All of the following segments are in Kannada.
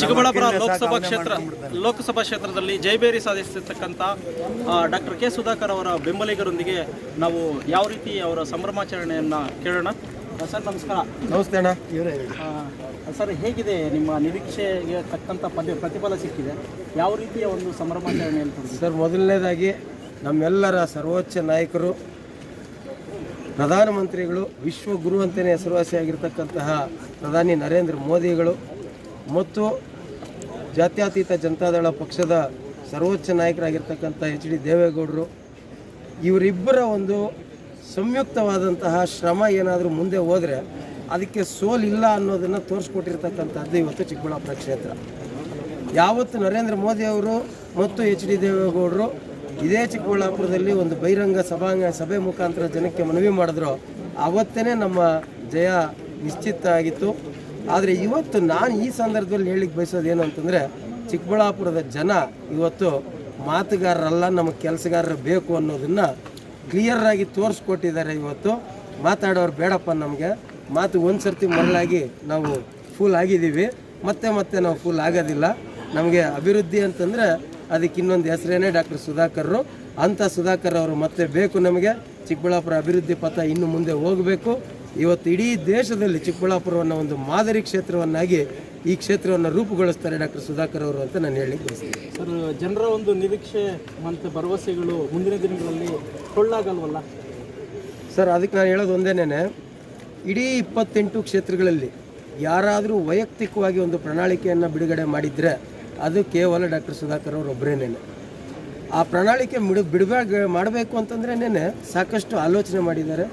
ಚಿಕ್ಕಬಳ್ಳಾಪುರ ಲೋಕಸಭಾ ಕ್ಷೇತ್ರ ಲೋಕಸಭಾ ಕ್ಷೇತ್ರದಲ್ಲಿ ಜಯಬೇರಿ ಸಾಧಿಸಿರ್ತಕ್ಕಂಥ ಡಾಕ್ಟರ್ ಕೆ ಸುಧಾಕರ್ ಅವರ ಬೆಂಬಲಿಗರೊಂದಿಗೆ ನಾವು ಯಾವ ರೀತಿ ಅವರ ಸಂಭ್ರಮಾಚರಣೆಯನ್ನು ಕೇಳೋಣ? ಸರ್ ನಮಸ್ಕಾರ. ನಮಸ್ತೆ ಅಣ್ಣ. ಸರ್ ಹೇಗಿದೆ ನಿಮ್ಮ ನಿರೀಕ್ಷೆಗೆ ತಕ್ಕಂಥ ಪದ್ಯ ಪ್ರತಿಫಲ ಸಿಕ್ಕಿದೆ? ಯಾವ ರೀತಿಯ ಒಂದು ಸಂಭ್ರಮಾಚರಣೆ ಅಂತ ಸರ್ ಮೊದಲನೇದಾಗಿ ನಮ್ಮೆಲ್ಲರ ಸರ್ವೋಚ್ಚ ನಾಯಕರು ಪ್ರಧಾನಮಂತ್ರಿಗಳು ವಿಶ್ವಗುರು ಅಂತಲೇ ಹೆಸರುವಾಸಿಯಾಗಿರ್ತಕ್ಕಂತಹ ಪ್ರಧಾನಿ ನರೇಂದ್ರ ಮೋದಿಗಳು ಮತ್ತು ಜಾತ್ಯತೀತ ಜನತಾದಳ ಪಕ್ಷದ ಸರ್ವೋಚ್ಚ ನಾಯಕರಾಗಿರ್ತಕ್ಕಂಥ ಎಚ್ ಡಿ ದೇವೇಗೌಡರು, ಇವರಿಬ್ಬರ ಒಂದು ಸಂಯುಕ್ತವಾದಂತಹ ಶ್ರಮ ಏನಾದರೂ ಮುಂದೆ ಹೋದರೆ ಅದಕ್ಕೆ ಸೋಲಿಲ್ಲ ಅನ್ನೋದನ್ನು ತೋರಿಸ್ಕೊಟ್ಟಿರ್ತಕ್ಕಂಥದ್ದು ಇವತ್ತು ಚಿಕ್ಕಬಳ್ಳಾಪುರ ಕ್ಷೇತ್ರ. ಯಾವತ್ತು ನರೇಂದ್ರ ಮೋದಿ ಅವರು ಮತ್ತು ಎಚ್ ಡಿ ದೇವೇಗೌಡರು ಇದೇ ಚಿಕ್ಕಬಳ್ಳಾಪುರದಲ್ಲಿ ಒಂದು ಬಹಿರಂಗ ಸಭಾಂಗ ಸಭೆ ಮುಖಾಂತರ ಜನಕ್ಕೆ ಮನವಿ ಮಾಡಿದ್ರು ಆವತ್ತೇ ನಮ್ಮ ಜಯ ನಿಶ್ಚಿತ ಆಗಿತ್ತು. ಆದರೆ ಇವತ್ತು ನಾನು ಈ ಸಂದರ್ಭದಲ್ಲಿ ಹೇಳಿಕ್ಕೆ ಬಯಸೋದು ಏನು ಅಂತಂದರೆ, ಚಿಕ್ಕಬಳ್ಳಾಪುರದ ಜನ ಇವತ್ತು ಮಾತುಗಾರರಲ್ಲ ನಮಗೆ ಕೆಲಸಗಾರರು ಬೇಕು ಅನ್ನೋದನ್ನು ಕ್ಲಿಯರಾಗಿ ತೋರಿಸ್ಕೊಟ್ಟಿದ್ದಾರೆ ಇವತ್ತು. ಮಾತಾಡೋರು ಬೇಡಪ್ಪ ನಮಗೆ. ಮಾತು ಒಂದು ಸರ್ತಿ ಮರಳಾಗಿ ನಾವು ಫುಲ್ ಆಗಿದ್ದೀವಿ. ಮತ್ತೆ ಮತ್ತೆ ನಾವು ಫುಲ್ ಆಗೋದಿಲ್ಲ. ನಮಗೆ ಅಭಿವೃದ್ಧಿ ಅಂತಂದರೆ ಅದಕ್ಕೆ ಇನ್ನೊಂದು ಹೆಸರೇನೆ ಡಾಕ್ಟರ್ ಸುಧಾಕರ್ರು ಅಂಥ ಸುಧಾಕರ್ ಅವರು ಮತ್ತೆ ಬೇಕು ನಮಗೆ. ಚಿಕ್ಕಬಳ್ಳಾಪುರ ಅಭಿವೃದ್ಧಿ ಪಥ ಇನ್ನು ಮುಂದೆ ಹೋಗಬೇಕು. ಇವತ್ತು ಇಡೀ ದೇಶದಲ್ಲಿ ಚಿಕ್ಕಬಳ್ಳಾಪುರವನ್ನು ಒಂದು ಮಾದರಿ ಕ್ಷೇತ್ರವನ್ನಾಗಿ ಈ ಕ್ಷೇತ್ರವನ್ನು ರೂಪುಗೊಳಿಸ್ತಾರೆ ಡಾಕ್ಟರ್ ಸುಧಾಕರ್ ಅವರು ಅಂತ ನಾನು ಹೇಳಿ ಬಯಸ್ತೀನಿ. ಸರ್ ಜನರ ಒಂದು ನಿರೀಕ್ಷೆ ಮತ್ತು ಭರವಸೆಗಳು ಮುಂದಿನ ದಿನಗಳಲ್ಲಿ ಕೊಳ್ಳಾಗಲ್ವಲ್ಲ ಸರ್ ಅದಕ್ಕೆ ನಾನು ಹೇಳೋದು ಒಂದೇನೇ ಇಡೀ ಇಪ್ಪತ್ತೆಂಟು ಕ್ಷೇತ್ರಗಳಲ್ಲಿ ಯಾರಾದರೂ ವೈಯಕ್ತಿಕವಾಗಿ ಒಂದು ಪ್ರಣಾಳಿಕೆಯನ್ನು ಬಿಡುಗಡೆ ಮಾಡಿದರೆ ಅದು ಕೇವಲ ಡಾಕ್ಟರ್ ಸುಧಾಕರ್ ಅವರು ಒಬ್ಬರೇನೇನೆ ಆ ಪ್ರಣಾಳಿಕೆ ಬಿಡು ಬಿಡಬೇಕು ಮಾಡಬೇಕು ಅಂತಂದ್ರೇನೆ ಸಾಕಷ್ಟು ಆಲೋಚನೆ ಮಾಡಿದ್ದಾರೆ.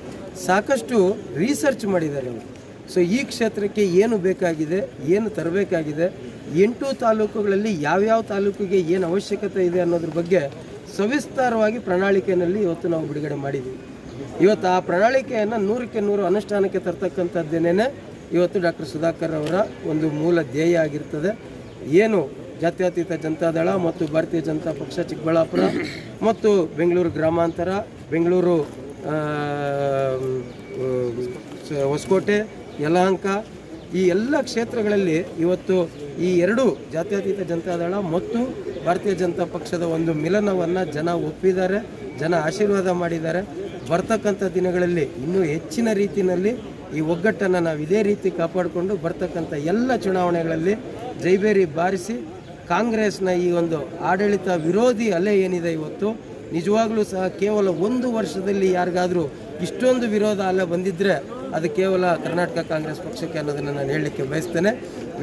ಸಾಕಷ್ಟು ರಿಸರ್ಚ್ ಮಾಡಿದ್ದಾರೆ ಅವರು. ಸೊ ಈ ಕ್ಷೇತ್ರಕ್ಕೆ ಏನು ಬೇಕಾಗಿದೆ, ಏನು ತರಬೇಕಾಗಿದೆ, ಎಂಟು ತಾಲೂಕುಗಳಲ್ಲಿ ಯಾವ್ಯಾವ ತಾಲೂಕಿಗೆ ಏನು ಅವಶ್ಯಕತೆ ಇದೆ ಅನ್ನೋದ್ರ ಬಗ್ಗೆ ಸವಿಸ್ತಾರವಾಗಿ ಪ್ರಣಾಳಿಕೆಯಲ್ಲಿ ಇವತ್ತು ನಾವು ಬಿಡುಗಡೆ ಮಾಡಿದ್ದೀವಿ ಇವತ್ತು ಆ ಪ್ರಣಾಳಿಕೆಯನ್ನು ನೂರಕ್ಕೆ ನೂರು ಅನುಷ್ಠಾನಕ್ಕೆ ತರ್ತಕ್ಕಂಥದ್ದೇನೇ ಇವತ್ತು ಡಾಕ್ಟರ್ ಸುಧಾಕರ್ ಅವರ ಒಂದು ಮೂಲ ಧ್ಯೇಯ ಆಗಿರ್ತದೆ. ಏನು ಜಾತ್ಯತೀತ ಜನತಾದಳ ಮತ್ತು ಭಾರತೀಯ ಜನತಾ ಪಕ್ಷ ಚಿಕ್ಕಬಳ್ಳಾಪುರ ಮತ್ತು ಬೆಂಗಳೂರು ಗ್ರಾಮಾಂತರ, ಬೆಂಗಳೂರು ಹೊಸಕೋಟೆ, ಯಲಹಂಕ, ಈ ಎಲ್ಲ ಕ್ಷೇತ್ರಗಳಲ್ಲಿ ಇವತ್ತು ಈ ಎರಡು ಜಾತ್ಯತೀತ ಜನತಾದಳ ಮತ್ತು ಭಾರತೀಯ ಜನತಾ ಪಕ್ಷದ ಒಂದು ಮಿಲನವನ್ನು ಜನ ಒಪ್ಪಿದ್ದಾರೆ, ಜನ ಆಶೀರ್ವಾದ ಮಾಡಿದ್ದಾರೆ. ಬರ್ತಕ್ಕಂಥ ದಿನಗಳಲ್ಲಿ ಇನ್ನೂ ಹೆಚ್ಚಿನ ರೀತಿಯಲ್ಲಿ ಈ ಒಗ್ಗಟ್ಟನ್ನು ನಾವು ಇದೇ ರೀತಿ ಕಾಪಾಡಿಕೊಂಡು ಬರ್ತಕ್ಕಂಥ ಎಲ್ಲ ಚುನಾವಣೆಗಳಲ್ಲಿ ಜೈಬೇರಿ ಬಾರಿಸಿ ಕಾಂಗ್ರೆಸ್ನ ಈ ಒಂದು ಆಡಳಿತ ವಿರೋಧಿ ಅಲೆ ಏನಿದೆ ಇವತ್ತು ನಿಜವಾಗ್ಲೂ ಸಹ ಕೇವಲ ಒಂದು ವರ್ಷದಲ್ಲಿ ಯಾರಿಗಾದರೂ ಇಷ್ಟೊಂದು ವಿರೋಧ ಅಲ್ಲ ಬಂದಿದ್ದರೆ ಅದು ಕೇವಲ ಕರ್ನಾಟಕ ಕಾಂಗ್ರೆಸ್ ಪಕ್ಷಕ್ಕೆ ಅನ್ನೋದನ್ನು ನಾನು ಹೇಳಲಿಕ್ಕೆ ಬಯಸ್ತೇನೆ.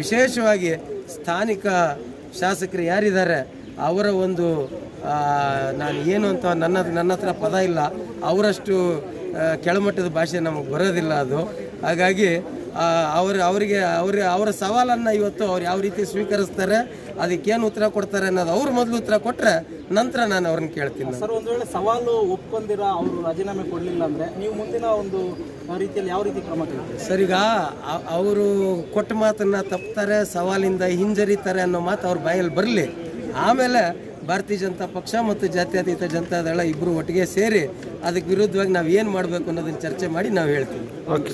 ವಿಶೇಷವಾಗಿ ಸ್ಥಾನಿಕ ಶಾಸಕರು ಯಾರಿದ್ದಾರೆ, ಅವರ ಒಂದು ನಾನು ಏನು ಅಂತ ನನ್ನ ನನ್ನ ಹತ್ರ ಪದ ಇಲ್ಲ, ಅವರಷ್ಟು ಕೆಳಮಟ್ಟದ ಭಾಷೆ ನಮಗೆ ಬರೋದಿಲ್ಲ ಅದು. ಹಾಗಾಗಿ ಅವ್ರ ಅವರಿಗೆ ಅವ್ರ ಅವರ ಸವಾಲನ್ನು ಇವತ್ತು ಅವ್ರು ಯಾವ ರೀತಿ ಸ್ವೀಕರಿಸ್ತಾರೆ ಅದಕ್ಕೇನು ಉತ್ತರ ಕೊಡ್ತಾರೆ ಅನ್ನೋದು ಅವ್ರು ಮೊದಲು ಉತ್ತರ ಕೊಟ್ಟರೆ ನಂತರ ನಾನು ಅವ್ರನ್ನ ಕೇಳ್ತೀನಿ ಸರ್ ಒಂದು ವೇಳೆ ಸವಾಲು ಒಪ್ಕೊಂಡಿರ ಅವರು ರಾಜೀನಾಮೆ ಕೊಡಲಿಲ್ಲ ಅಂದರೆ ನೀವು ಮುಂದಿನ ಒಂದು ರೀತಿಯಲ್ಲಿ ಯಾವ ರೀತಿ ಕ್ರಮ ಸರ್ ಈಗ ಅವರು ಕೊಟ್ಟ ಮಾತನ್ನು ತಪ್ತಾರೆ ಸವಾಲಿಂದ ಹಿಂಜರಿತಾರೆ ಅನ್ನೋ ಮಾತು ಅವ್ರ ಬಾಯಲ್ಲಿ ಬರಲಿ. ಆಮೇಲೆ ಭಾರತೀಯ ಜನತಾ ಪಕ್ಷ ಮತ್ತು ಜಾತ್ಯತೀತ ಜನತಾದಳ ಇಬ್ಬರು ಒಟ್ಟಿಗೆ ಸೇರಿ ಅದಕ್ಕೆ ವಿರುದ್ಧವಾಗಿ ನಾವು ಏನು ಮಾಡಬೇಕು ಅನ್ನೋದನ್ನ ಚರ್ಚೆ ಮಾಡಿ ನಾವು ಹೇಳ್ತೀವಿ. ಓಕೆ